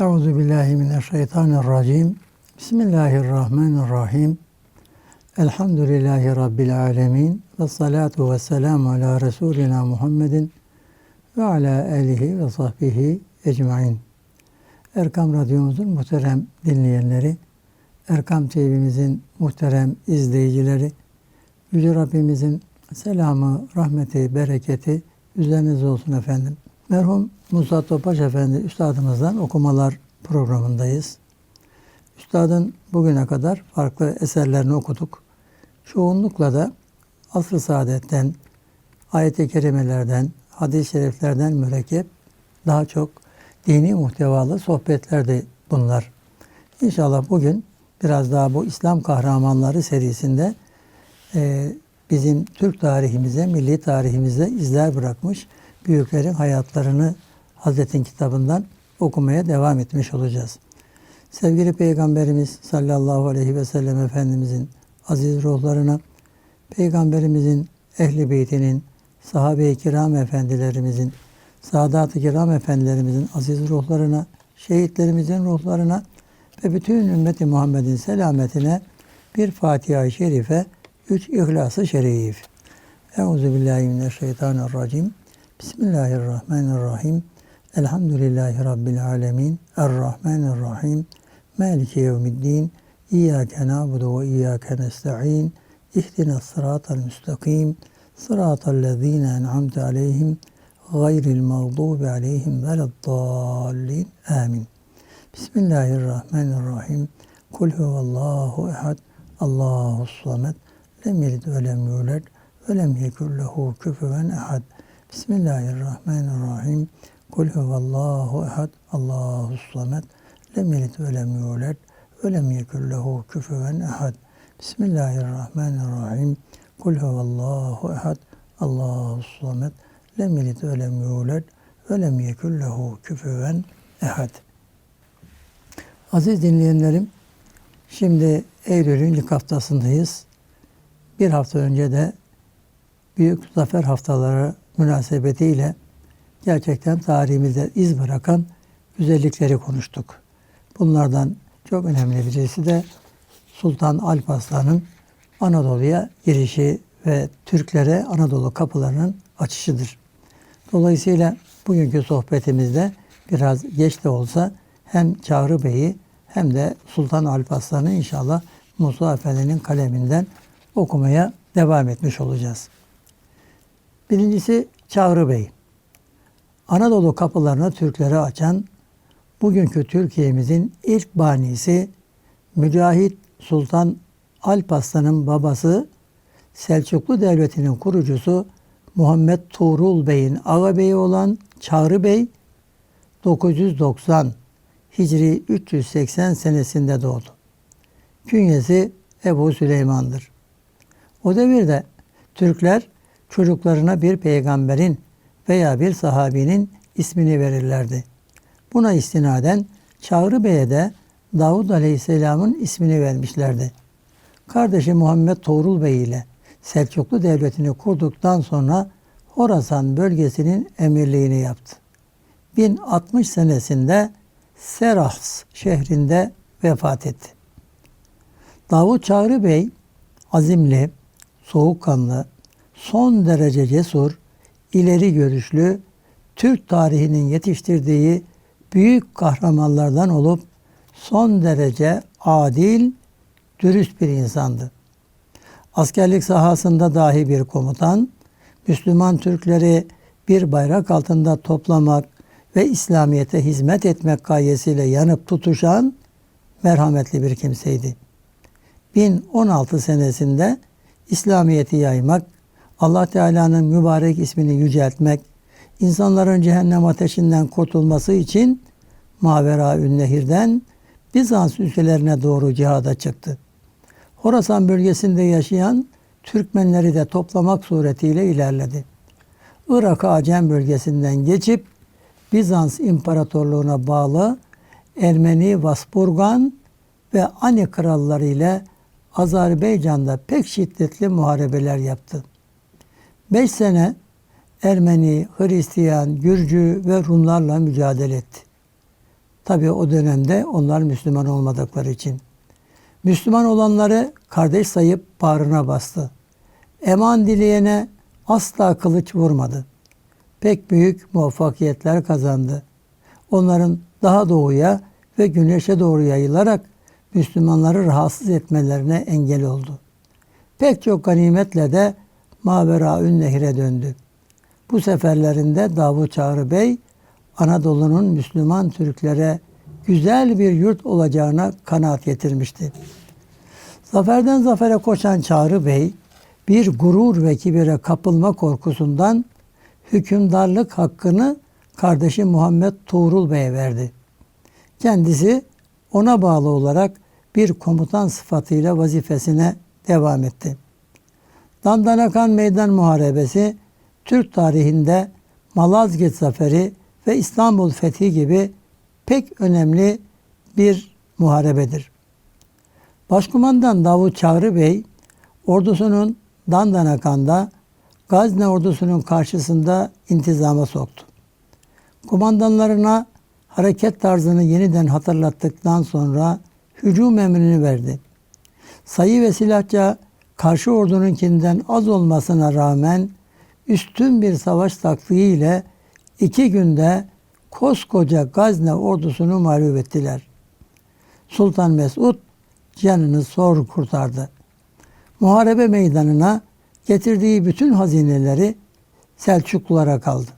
Euzu billahi mineşşeytanirracim. Bismillahirrahmanirrahim. Elhamdülillahi rabbil alamin ve salatu ve selamu ala resulina Muhammedin ve ala alihi ve sahbihi ecmaîn. Erkam Radyomuzun muhterem dinleyenleri, Erkam TV'mizin muhterem izleyicileri, Yüce Rabbimizin selamı, rahmeti, bereketi üzerinize olsun efendim. Merhum Musa Topaş Efendi Üstadımızdan okumalar programındayız. Üstadın bugüne kadar farklı eserlerini okuduk. Çoğunlukla da asr-ı saadetten, ayet-i kerimelerden, hadis-i şeriflerden mürekkep, daha çok dini muhtevalı sohbetlerdi bunlar. İnşallah bugün biraz daha bu İslam kahramanları serisinde e, bizim Türk tarihimize, milli tarihimize izler bırakmış büyüklerin hayatlarını Hazretin kitabından okumaya devam etmiş olacağız. Sevgili Peygamberimiz sallallahu aleyhi ve sellem Efendimizin aziz ruhlarına, Peygamberimizin ehli beytinin, sahabe-i kiram efendilerimizin, saadat-ı kiram efendilerimizin aziz ruhlarına, şehitlerimizin ruhlarına ve bütün ümmeti Muhammed'in selametine bir Fatiha-i Şerife, üç İhlas-ı Şerif. Euzubillahimineşşeytanirracim. Bismillahirrahmanirrahim. Elhamdülillahi Rabbil alemin. Errahmanirrahim. Maliki yevmiddin. İyyâke na'budu ve iyyâke nesta'in. İhdina sıratal müstakim. Sıratal lezîne en'amte aleyhim. Gayril mağdubi aleyhim veleddallin. Amin. Bismillahirrahmanirrahim. Kul huvallahu ehad. Allahu samet. Lem yelid ve lem yulad ve lem yekun lehu küfüven ehad. Bismillahirrahmanirrahim. Kul huvallahu ehad. Allahu samet. Lem yelid ve lem yulad ve lem yekun lehu küfüven ehad. Bismillahirrahmanirrahim. Kul huvallahu ehad. Allahu samet. Lem yelid ve lem yulad ve lem yekun lehu küfüven ehad. Aziz dinleyenlerim, şimdi Eylül'ün ilk haftasındayız. Bir hafta önce de Büyük Zafer Haftaları münasebetiyle gerçekten tarihimizde iz bırakan güzellikleri konuştuk. Bunlardan çok önemli birisi de Sultan Alparslan'ın Anadolu'ya girişi ve Türklere Anadolu kapılarının açışıdır. Dolayısıyla bugünkü sohbetimizde biraz geç de olsa hem Çağrı Bey'i hem de Sultan Alparslan'ı inşallah Musa Efendi'nin kaleminden okumaya devam etmiş olacağız. Birincisi Çağrı Bey. Anadolu kapılarını Türklere açan bugünkü Türkiye'mizin ilk banisi Mücahit Sultan Alparslan'ın babası Selçuklu Devleti'nin kurucusu Muhammed Tuğrul Bey'in ağabeyi olan Çağrı Bey 990 Hicri 380 senesinde doğdu. Künyesi Ebu Süleyman'dır. O devirde Türkler çocuklarına bir peygamberin veya bir sahabinin ismini verirlerdi. Buna istinaden Çağrı Bey'e de Davud Aleyhisselam'ın ismini vermişlerdi. Kardeşi Muhammed Tuğrul Bey ile Selçuklu Devleti'ni kurduktan sonra Horasan bölgesinin emirliğini yaptı. 1060 senesinde Serahs şehrinde vefat etti. Davut Çağrı Bey azimli, soğukkanlı, son derece cesur, ileri görüşlü, Türk tarihinin yetiştirdiği büyük kahramanlardan olup son derece adil, dürüst bir insandı. Askerlik sahasında dahi bir komutan, Müslüman Türkleri bir bayrak altında toplamak ve İslamiyet'e hizmet etmek gayesiyle yanıp tutuşan merhametli bir kimseydi. 1016 senesinde İslamiyet'i yaymak, Allah Teala'nın mübarek ismini yüceltmek, insanların cehennem ateşinden kurtulması için Mavera Nehir'den Bizans ülkelerine doğru cihada çıktı. Horasan bölgesinde yaşayan Türkmenleri de toplamak suretiyle ilerledi. Irak Acem bölgesinden geçip Bizans İmparatorluğu'na bağlı Ermeni Vasburgan ve Ani kralları ile Azerbaycan'da pek şiddetli muharebeler yaptı. Beş sene Ermeni, Hristiyan, Gürcü ve Rumlarla mücadele etti. Tabi o dönemde onlar Müslüman olmadıkları için. Müslüman olanları kardeş sayıp bağrına bastı. Eman dileyene asla kılıç vurmadı. Pek büyük muvaffakiyetler kazandı. Onların daha doğuya ve güneşe doğru yayılarak Müslümanları rahatsız etmelerine engel oldu. Pek çok ganimetle de Maveraün Nehir'e döndü. Bu seferlerinde Davut Çağrı Bey, Anadolu'nun Müslüman Türklere güzel bir yurt olacağına kanaat getirmişti. Zaferden zafere koşan Çağrı Bey, bir gurur ve kibire kapılma korkusundan hükümdarlık hakkını kardeşi Muhammed Tuğrul Bey'e verdi. Kendisi ona bağlı olarak bir komutan sıfatıyla vazifesine devam etti. Dandanakan Meydan Muharebesi Türk tarihinde Malazgirt Zaferi ve İstanbul Fethi gibi pek önemli bir muharebedir. Başkumandan Davut Çağrı Bey ordusunun Dandanakan'da Gazne ordusunun karşısında intizama soktu. Kumandanlarına hareket tarzını yeniden hatırlattıktan sonra hücum emrini verdi. Sayı ve silahça karşı ordununkinden az olmasına rağmen üstün bir savaş taktiği ile iki günde koskoca Gazne ordusunu mağlup ettiler. Sultan Mesud canını zor kurtardı. Muharebe meydanına getirdiği bütün hazineleri Selçuklulara kaldı.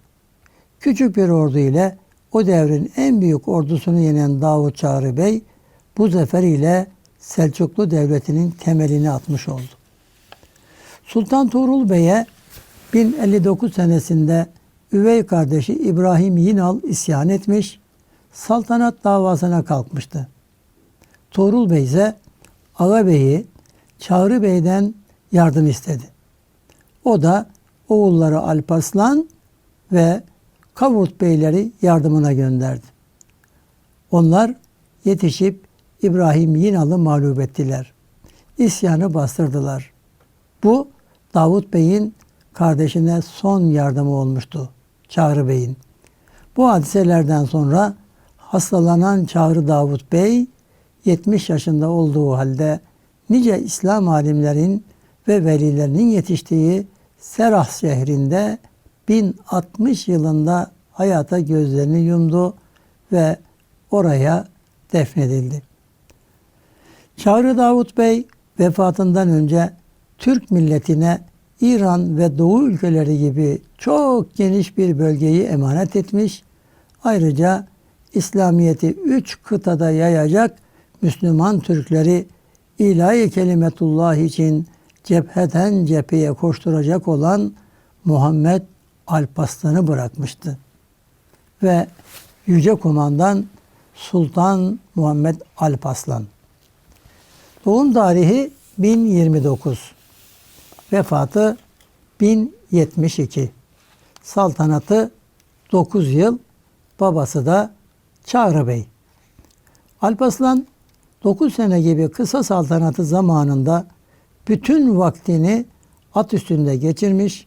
Küçük bir ordu ile o devrin en büyük ordusunu yenen Davut Çağrı Bey bu zafer ile Selçuklu Devleti'nin temelini atmış oldu. Sultan Tuğrul Bey'e 1059 senesinde üvey kardeşi İbrahim Yinal isyan etmiş, saltanat davasına kalkmıştı. Tuğrul Bey ise Ağa Bey'i Çağrı Bey'den yardım istedi. O da oğulları Alparslan ve Kavurt Beyleri yardımına gönderdi. Onlar yetişip İbrahim Yinal'ı mağlup ettiler. İsyanı bastırdılar. Bu Davut Bey'in kardeşine son yardımı olmuştu. Çağrı Bey'in. Bu hadiselerden sonra hastalanan Çağrı Davut Bey 70 yaşında olduğu halde nice İslam alimlerin ve velilerinin yetiştiği Serah şehrinde 1060 yılında hayata gözlerini yumdu ve oraya defnedildi. Çağrı Davut Bey vefatından önce Türk milletine İran ve Doğu ülkeleri gibi çok geniş bir bölgeyi emanet etmiş. Ayrıca İslamiyet'i üç kıtada yayacak Müslüman Türkleri ilahi kelimetullah için cepheden cepheye koşturacak olan Muhammed Alpaslan'ı bırakmıştı. Ve Yüce Kumandan Sultan Muhammed Alpaslan. Doğum tarihi 1029. Vefatı 1072. Saltanatı 9 yıl. Babası da Çağrı Bey. Alpaslan 9 sene gibi kısa saltanatı zamanında bütün vaktini at üstünde geçirmiş,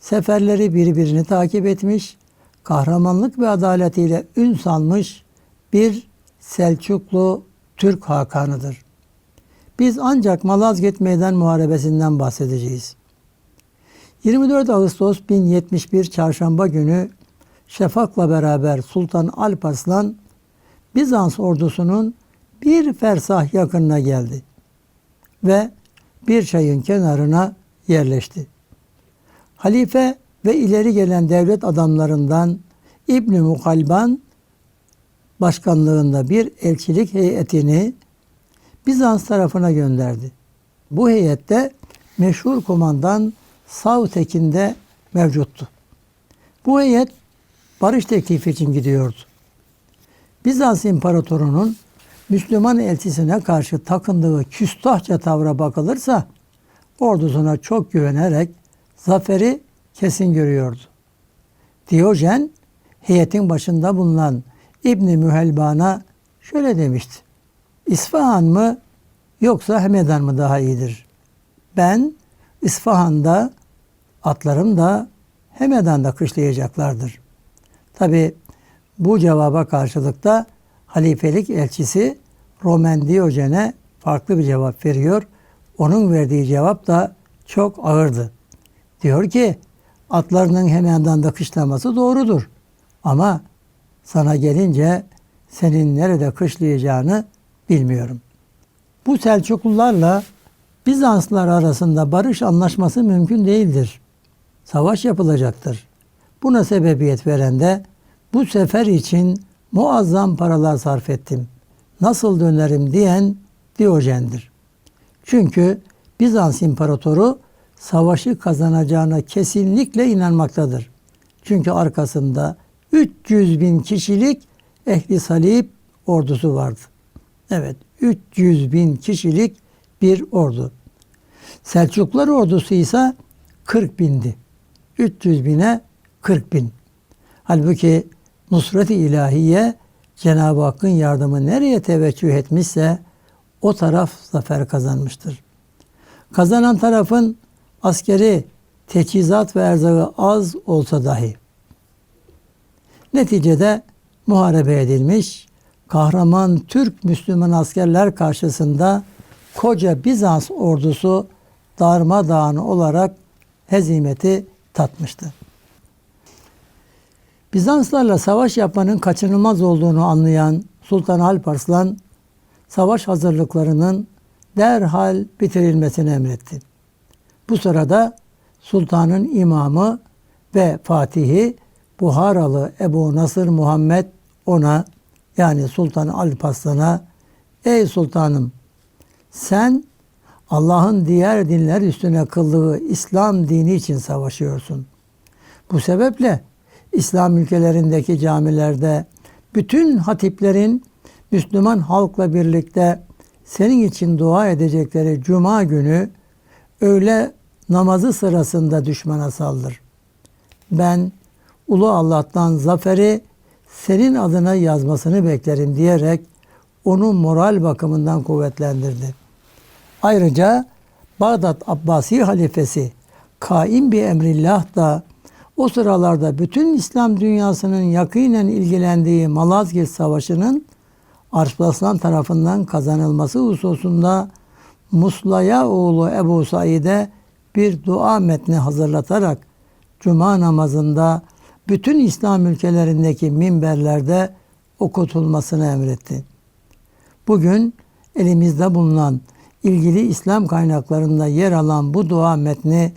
seferleri birbirini takip etmiş, kahramanlık ve adaletiyle ün salmış bir Selçuklu Türk Hakanıdır. Biz ancak Malazgirt Meydan Muharebesi'nden bahsedeceğiz. 24 Ağustos 1071 Çarşamba günü Şafak'la beraber Sultan Alparslan Bizans ordusunun bir fersah yakınına geldi ve bir çayın kenarına yerleşti. Halife ve ileri gelen devlet adamlarından İbni Mukalban başkanlığında bir elçilik heyetini Bizans tarafına gönderdi. Bu heyette meşhur komandan Savtekin de mevcuttu. Bu heyet barış teklifi için gidiyordu. Bizans imparatorunun Müslüman elçisine karşı takındığı küstahça tavra bakılırsa ordusuna çok güvenerek zaferi kesin görüyordu. Diyojen heyetin başında bulunan İbni Mühelban'a şöyle demişti. İsfahan mı yoksa Hemedan mı daha iyidir? Ben İsfahan'da atlarım da Hemedan'da kışlayacaklardır. Tabi bu cevaba karşılıkta halifelik elçisi Roman Diyojen'e farklı bir cevap veriyor. Onun verdiği cevap da çok ağırdı. Diyor ki atlarının hemenden de kışlaması doğrudur. Ama sana gelince senin nerede kışlayacağını bilmiyorum. Bu Selçuklularla Bizanslılar arasında barış anlaşması mümkün değildir. Savaş yapılacaktır. Buna sebebiyet veren de bu sefer için muazzam paralar sarf ettim. Nasıl dönerim diyen Diyojen'dir. Çünkü Bizans imparatoru savaşı kazanacağına kesinlikle inanmaktadır. Çünkü arkasında 300 bin kişilik ehli salib ordusu vardı. Evet 300 bin kişilik bir ordu. Selçuklular ordusu ise 40 bindi. 300 bine 40 bin. Halbuki nusret-i ilahiye Cenab-ı Hakk'ın yardımı nereye teveccüh etmişse o taraf zafer kazanmıştır. Kazanan tarafın askeri teçhizat ve erzağı az olsa dahi. Neticede muharebe edilmiş, kahraman Türk Müslüman askerler karşısında koca Bizans ordusu darmadağın olarak hezimeti tatmıştı. Bizanslarla savaş yapmanın kaçınılmaz olduğunu anlayan Sultan Alparslan savaş hazırlıklarının derhal bitirilmesini emretti. Bu sırada sultanın imamı ve fatihi Buharalı Ebu Nasır Muhammed ona yani Sultan Alparslan'a ey sultanım sen Allah'ın diğer dinler üstüne kıldığı İslam dini için savaşıyorsun. Bu sebeple İslam ülkelerindeki camilerde bütün hatiplerin Müslüman halkla birlikte senin için dua edecekleri cuma günü öğle namazı sırasında düşmana saldır. Ben ulu Allah'tan zaferi senin adına yazmasını beklerim diyerek onu moral bakımından kuvvetlendirdi. Ayrıca Bağdat Abbasi halifesi Kaim bir emrillah da o sıralarda bütün İslam dünyasının yakinen ilgilendiği Malazgirt Savaşı'nın Arslan tarafından kazanılması hususunda Muslaya oğlu Ebu Said'e bir dua metni hazırlatarak Cuma namazında bütün İslam ülkelerindeki minberlerde okutulmasını emretti. Bugün elimizde bulunan ilgili İslam kaynaklarında yer alan bu dua metni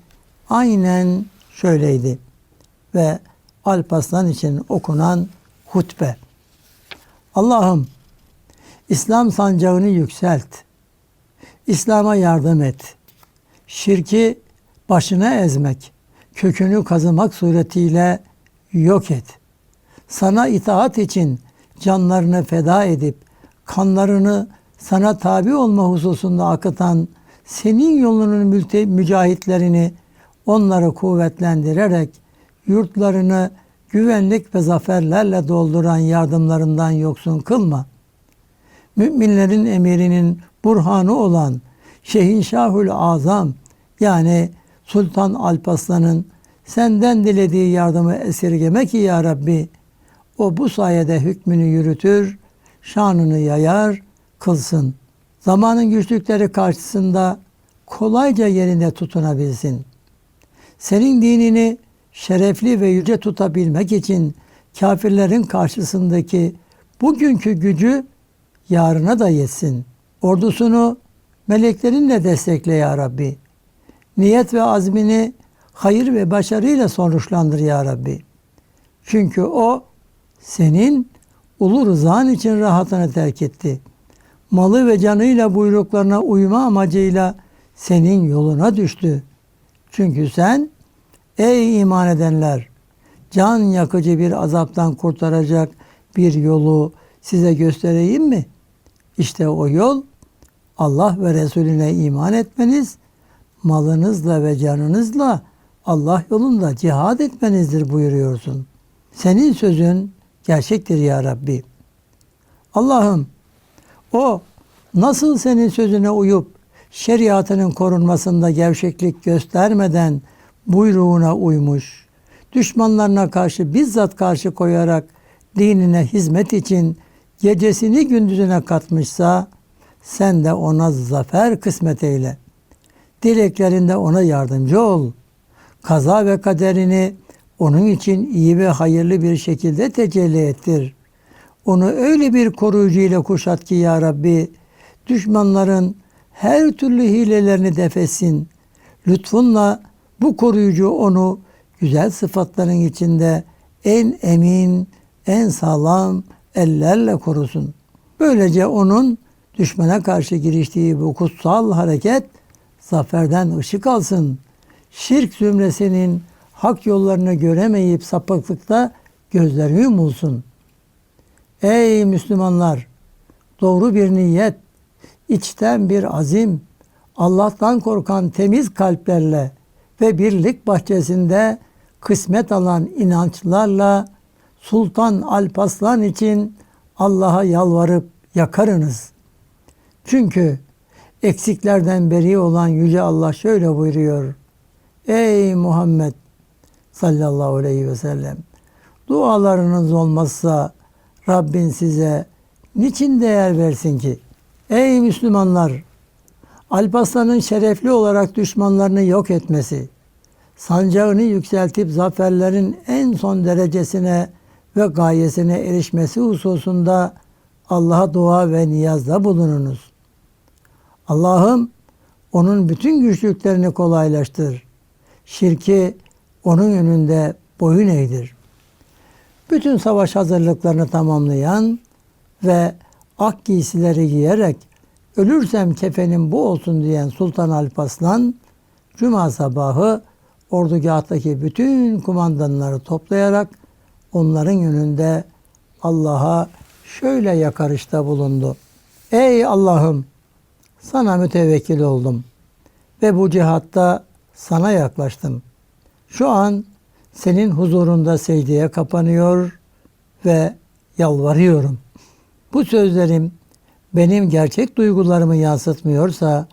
aynen şöyleydi ve Alparslan için okunan hutbe. Allah'ım İslam sancağını yükselt. İslam'a yardım et. Şirki başına ezmek, kökünü kazımak suretiyle yok et. Sana itaat için canlarını feda edip kanlarını sana tabi olma hususunda akıtan senin yolunun mücahitlerini onları kuvvetlendirerek yurtlarını güvenlik ve zaferlerle dolduran yardımlarından yoksun kılma. Müminlerin emirinin burhanı olan Şehinşahül Azam yani Sultan Alparslan'ın senden dilediği yardımı esirgeme ki ya Rabbi o bu sayede hükmünü yürütür, şanını yayar, kılsın. Zamanın güçlükleri karşısında kolayca yerinde tutunabilsin. Senin dinini şerefli ve yüce tutabilmek için kafirlerin karşısındaki bugünkü gücü yarına da yetsin. Ordusunu meleklerinle destekle ya Rabbi. Niyet ve azmini hayır ve başarıyla sonuçlandır ya Rabbi. Çünkü o senin ulu rızan için rahatını terk etti. Malı ve canıyla buyruklarına uyma amacıyla senin yoluna düştü. Çünkü sen ey iman edenler can yakıcı bir azaptan kurtaracak bir yolu size göstereyim mi? İşte o yol Allah ve Resulüne iman etmeniz, malınızla ve canınızla Allah yolunda cihad etmenizdir buyuruyorsun. Senin sözün gerçektir ya Rabbi. Allah'ım o nasıl senin sözüne uyup şeriatının korunmasında gevşeklik göstermeden buyruğuna uymuş, düşmanlarına karşı bizzat karşı koyarak dinine hizmet için gecesini gündüzüne katmışsa sen de ona zafer kısmet eyle. Dileklerinde ona yardımcı ol. Kaza ve kaderini onun için iyi ve hayırlı bir şekilde tecelli ettir. Onu öyle bir koruyucu ile kuşat ki ya Rabbi düşmanların her türlü hilelerini defetsin. Lütfunla bu koruyucu onu güzel sıfatların içinde en emin, en sağlam ellerle korusun. Böylece onun düşmana karşı giriştiği bu kutsal hareket zaferden ışık alsın. Şirk zümresinin hak yollarını göremeyip sapıklıkta gözleri yumulsun. Ey Müslümanlar! Doğru bir niyet, içten bir azim, Allah'tan korkan temiz kalplerle ve birlik bahçesinde kısmet alan inançlarla Sultan Alpaslan için Allah'a yalvarıp yakarınız. Çünkü eksiklerden beri olan Yüce Allah şöyle buyuruyor. Ey Muhammed sallallahu aleyhi ve sellem dualarınız olmazsa Rabbin size niçin değer versin ki? Ey Müslümanlar! Alparslan'ın şerefli olarak düşmanlarını yok etmesi, sancağını yükseltip zaferlerin en son derecesine ve gayesine erişmesi hususunda Allah'a dua ve niyazda bulununuz. Allah'ım onun bütün güçlüklerini kolaylaştır. Şirki onun önünde boyun eğdir. Bütün savaş hazırlıklarını tamamlayan ve ak giysileri giyerek ölürsem kefenim bu olsun diyen Sultan Alparslan Cuma sabahı ordugahtaki bütün kumandanları toplayarak onların önünde Allah'a şöyle yakarışta bulundu. Ey Allah'ım sana mütevekkil oldum ve bu cihatta sana yaklaştım. Şu an senin huzurunda secdeye kapanıyor ve yalvarıyorum. Bu sözlerim benim gerçek duygularımı yansıtmıyorsa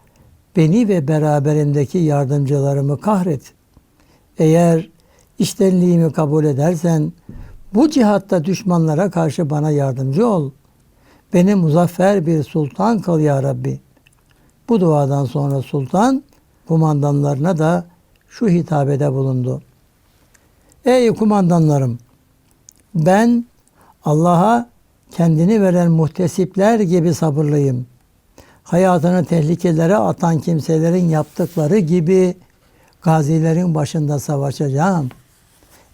beni ve beraberindeki yardımcılarımı kahret. Eğer iştenliğimi kabul edersen bu cihatta düşmanlara karşı bana yardımcı ol. Beni muzaffer bir sultan kıl ya Rabbi. Bu duadan sonra sultan kumandanlarına da şu hitabede bulundu. Ey kumandanlarım! Ben Allah'a kendini veren muhtesipler gibi sabırlıyım. Hayatını tehlikelere atan kimselerin yaptıkları gibi gazilerin başında savaşacağım.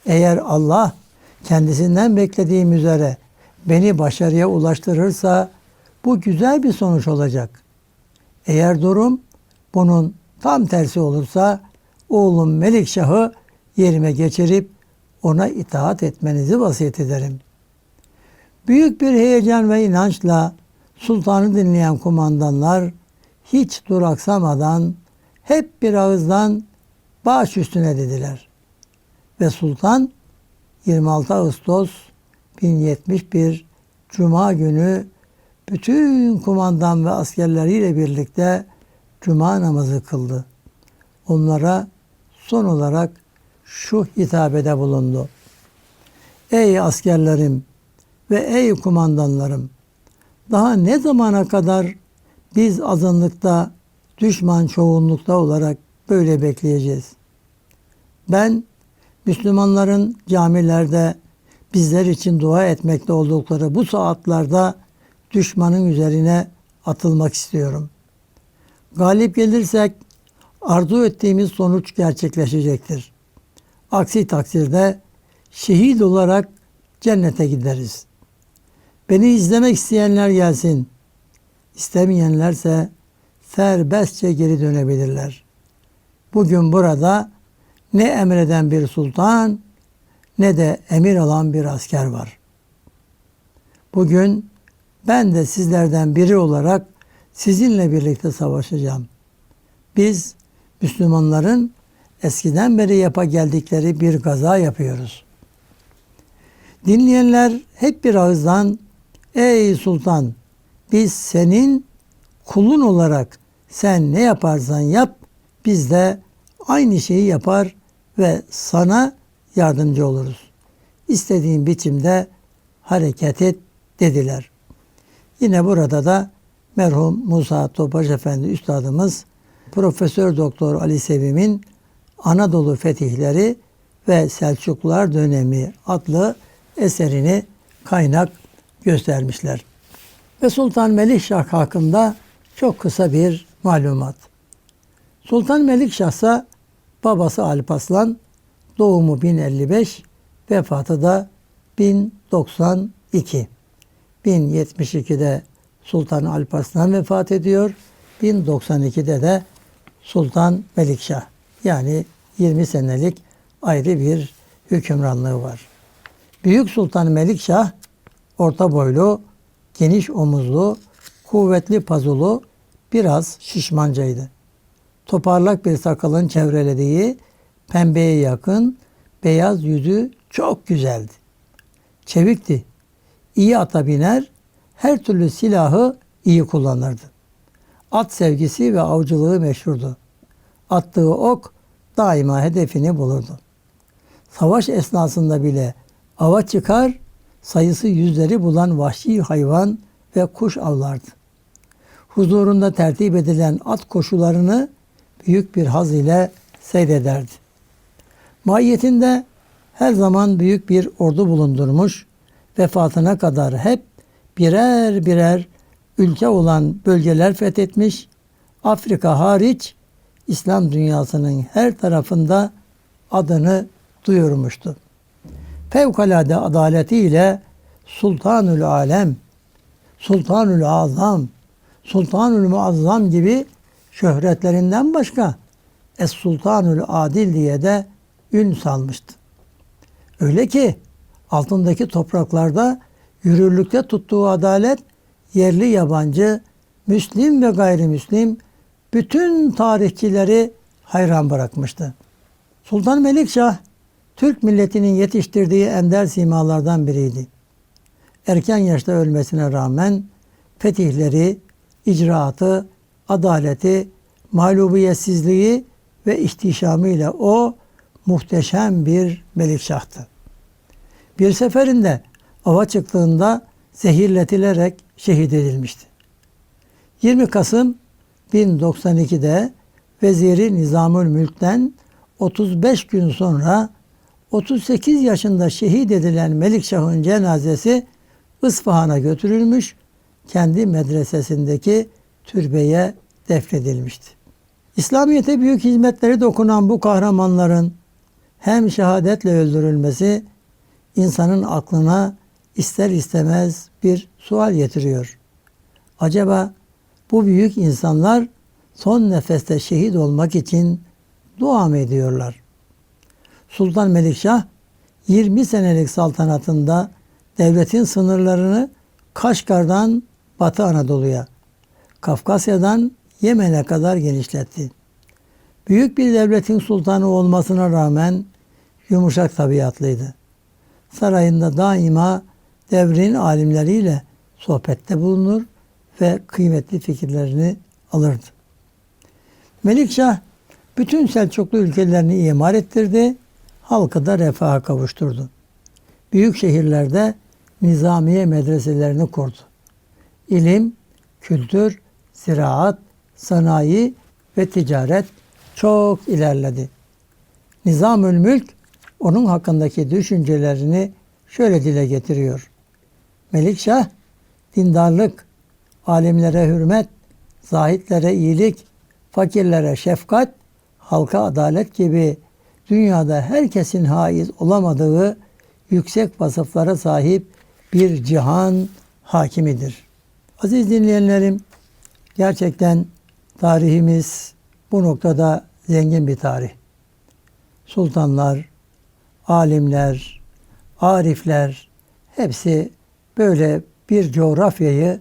Eğer Allah kendisinden beklediğim üzere beni başarıya ulaştırırsa bu güzel bir sonuç olacak. Eğer durum bunun tam tersi olursa oğlum Melikşah'ı yerime geçirip ona itaat etmenizi vasiyet ederim. Büyük bir heyecan ve inançla sultanı dinleyen kumandanlar hiç duraksamadan hep bir ağızdan baş üstüne dediler. Ve sultan 26 Ağustos 1071 Cuma günü bütün kumandan ve askerleriyle birlikte Cuma namazı kıldı. Onlara son olarak şu hitabede bulundu. Ey askerlerim ve ey kumandanlarım! Daha ne zamana kadar biz azınlıkta, düşman çoğunlukta olarak böyle bekleyeceğiz? Ben Müslümanların camilerde bizler için dua etmekte oldukları bu saatlerde düşmanın üzerine atılmak istiyorum. Galip gelirsek arzu ettiğimiz sonuç gerçekleşecektir. Aksi takdirde şehit olarak cennete gideriz. Beni izlemek isteyenler gelsin. İstemeyenlerse serbestçe geri dönebilirler. Bugün burada ne emreden bir sultan ne de emir alan bir asker var. Bugün ben de sizlerden biri olarak sizinle birlikte savaşacağım. Biz Müslümanların eskiden beri yapa geldikleri bir gaza yapıyoruz. Dinleyenler hep bir ağızdan ey sultan biz senin kulun olarak sen ne yaparsan yap biz de aynı şeyi yapar ve sana yardımcı oluruz. İstediğin biçimde hareket et dediler. Yine burada da merhum Musa Topaş Efendi Üstadımız Profesör Doktor Ali Sevim'in Anadolu Fetihleri ve Selçuklular Dönemi adlı eserini kaynak göstermişler. Ve Sultan Melikşah hakkında çok kısa bir malumat. Sultan Melikşah ise babası Alparslan, doğumu 1055, vefatı da 1092. 1072'de Sultan Alparslan vefat ediyor. 1092'de de Sultan Melikşah. Yani 20 senelik ayrı bir hükümranlığı var. Büyük Sultan Melikşah orta boylu, geniş omuzlu, kuvvetli pazulu, biraz şişmancaydı. Toparlak bir sakalın çevrelediği, pembeye yakın, beyaz yüzü çok güzeldi. Çevikti. İyi ata biner, her türlü silahı iyi kullanırdı. At sevgisi ve avcılığı meşhurdu. Attığı ok daima hedefini bulurdu. Savaş esnasında bile ava çıkar, sayısı yüzleri bulan vahşi hayvan ve kuş avlardı. Huzurunda tertip edilen at koşularını büyük bir haz ile seyrederdi. Mahiyetinde her zaman büyük bir ordu bulundurmuş, vefatına kadar hep birer birer ülke olan bölgeler fethetmiş, Afrika hariç İslam dünyasının her tarafında adını duyurmuştu. Fevkalade adaletiyle Sultanül Alem, Sultanül Azam, Sultanül Muazzam gibi şöhretlerinden başka Es Sultanül Adil diye de ün salmıştı. Öyle ki altındaki topraklarda yürürlükte tuttuğu adalet yerli yabancı, Müslim ve gayrimüslim bütün tarihçileri hayran bırakmıştı. Sultan Melikşah Türk milletinin yetiştirdiği ender simalardan biriydi. Erken yaşta ölmesine rağmen fetihleri, icraatı, adaleti, mağlubiyetsizliği ve ihtişamıyla o muhteşem bir melikşahtı. Bir seferinde ava çıktığında zehirletilerek şehit edilmişti. 20 Kasım 1092'de Veziri Nizamül Mülk'ten 35 gün sonra 38 yaşında şehit edilen Melikşah'ın cenazesi Isfahan'a götürülmüş, kendi medresesindeki türbeye defnedilmişti. İslamiyet'e büyük hizmetleri dokunan bu kahramanların hem şehadetle öldürülmesi insanın aklına ister istemez bir sual getiriyor. Acaba bu büyük insanlar son nefeste şehit olmak için dua mı ediyorlar? Sultan Melikşah 20 senelik saltanatında devletin sınırlarını Kaşgar'dan Batı Anadolu'ya, Kafkasya'dan Yemen'e kadar genişletti. Büyük bir devletin sultanı olmasına rağmen yumuşak tabiatlıydı. Sarayında daima devrin alimleriyle sohbette bulunur ve kıymetli fikirlerini alırdı. Melikşah bütün Selçuklu ülkelerini imar ettirdi, halkı da refaha kavuşturdu. Büyük şehirlerde nizamiye medreselerini kurdu. İlim, kültür, ziraat, sanayi ve ticaret çok ilerledi. Nizamül Mülk onun hakkındaki düşüncelerini şöyle dile getiriyor. Melikşah dindarlık, alimlere hürmet, zahitlere iyilik, fakirlere şefkat, halka adalet gibi dünyada herkesin haiz olamadığı yüksek vasıflara sahip bir cihan hakimidir. Aziz dinleyenlerim, gerçekten tarihimiz bu noktada zengin bir tarih. Sultanlar, alimler, arifler hepsi böyle bir coğrafyayı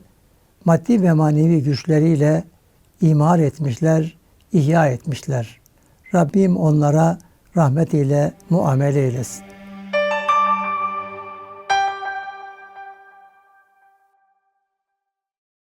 maddi ve manevi güçleriyle imar etmişler, ihya etmişler. Rabbim onlara rahmetiyle muamele eylesin.